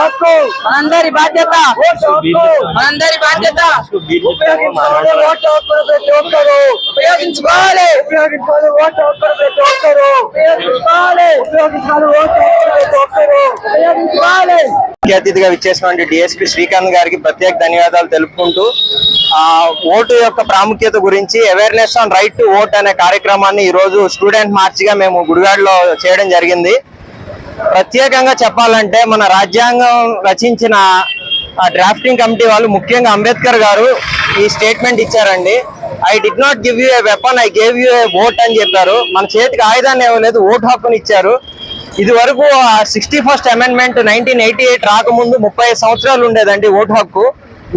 హక్కు మనందరి బాధ్యత. మనందరి బాధ్యత. ఉపయోగించుకోవాలి ఓటు హక్కును ప్రతి ఒక్కరు. ఉపయోగించుకోవాలి. ఉపయోగించుకోవాలి ఓటు హక్కును ప్రతి ఒక్కరు. ఉపయోగించుకోవాలి. ఉపయోగించుకోవాలి ఓటు హక్కును ప్రతి ఒక్కరు. ఉపయోగించుకోవాలి. ముఖ్య అతిథిగా విచ్చేసినటువంటి డిఎస్పి శ్రీకాంత్ గారికి ప్రత్యేక ధన్యవాదాలు తెలుపుకుంటూ ఆ ఓటు యొక్క ప్రాముఖ్యత గురించి awareness on right to vote అనే కార్యక్రమాన్ని ఈ రోజు స్టూడెంట్ మార్చ్గా మేము గుడివాడలో చేయడం జరిగింది. ప్రత్యేకంగా చెప్పాలంటే మన రాజ్యాంగం రచించిన డ్రాఫ్టింగ్ కమిటీ వాళ్ళు ముఖ్యంగా అంబేద్కర్ గారు ఈ స్టేట్మెంట్ ఇచ్చారండి. I did not give you a weapon I gave you a vote అని చెప్పారు. మన చేతికి ఆయుధాన్ని ఇవ్వలేదు ఓటు హక్కుని ఇచ్చారు. ఇది వరకు sixty first amendment nineteen eighty eight రాకముందు ముప్పై సంవత్సరాలు ఉండేదండి ఓటు హక్కు.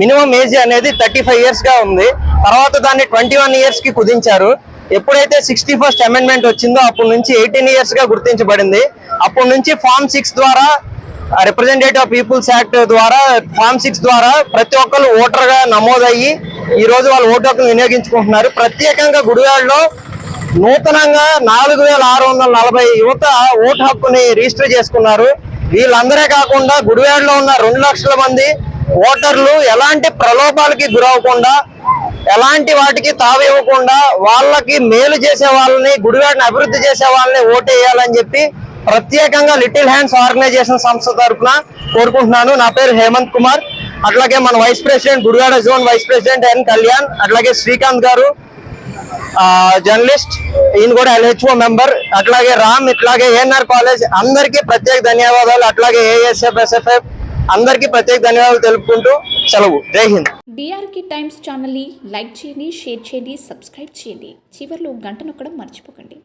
మినిమం ఏజ్ అనేది థర్టీ ఫైవ్ ఇయర్స్గా ఉంది. తర్వాత దాన్ని ట్వంటీ వన్ ఇయర్స్కి కుదించారు. ఎప్పుడైతే సిక్స్టీ ఫస్ట్ అమెండ్మెంట్ వచ్చిందో అప్పటి నుంచి ఎయిటీన్ ఇయర్స్గా గుర్తించబడింది. అప్పటి నుంచి ఫామ్ సిక్స్ ద్వారా రిప్రజెంటేటివ్ పీపుల్స్ యాక్ట్ ద్వారా ఫార్మ్ సిక్స్ ద్వారా ప్రతి ఒక్కరు ఓటర్గా నమోదయ్యి ఈ రోజు వాళ్ళు ఓటు హక్కును వినియోగించుకుంటున్నారు. ప్రత్యేకంగా గుడివాడలో నూతనంగా నాలుగు వేల ఆరు వందల నలభై యువత ఓటు హక్కుని రిజిస్టర్ చేసుకున్నారు. వీళ్ళందరే కాకుండా గుడివాడలో ఉన్న రెండు లక్షల మంది ఓటర్లు ఎలాంటి ప్రలోభాలకి గురవకుండా ఎలాంటి వాటికి తావివ్వకుండా వాళ్ళకి మేలు చేసే వాళ్ళని గుడివాడిని అభివృద్ధి చేసే వాళ్ళని ఓటేయాలని చెప్పి ప్రత్యేకంగా లిటిల్ హ్యాండ్స్ ఆర్గనైజేషన్ సంస్థ తరఫున కోరుకుంటున్నాను. నా పేరు హేమంత్ కుమార్. అట్లాగే మన vice president Gudivada zone vice president N Kalyan అట్లాగే శ్రీకాంత్ గారు జర్నలిస్ట్ ఈయన కూడా ఎల్హెచ్ఓ మెంబర్ అట్లాగే రామ్ ఇట్లాగే ఏఎన్ఆర్ కాలేజ్ అందరికీ ప్రత్యేక ధన్యవాదాలు. అట్లాగే ఏఎస్ఎఫ్ ఎస్ఎఫ్ఎఫ్ అందరికీ ప్రత్యేక ధన్యవాదాలు తెలుపుకుంటూ సెలవు. జై హింద్. డిఆర్కే టైమ్స్ ఛానల్ని లైక్ చేయండి షేర్ చేయండి సబ్స్క్రైబ్ చేయండి. చివరిలో గంట నొక్కడం మర్చిపోకండి.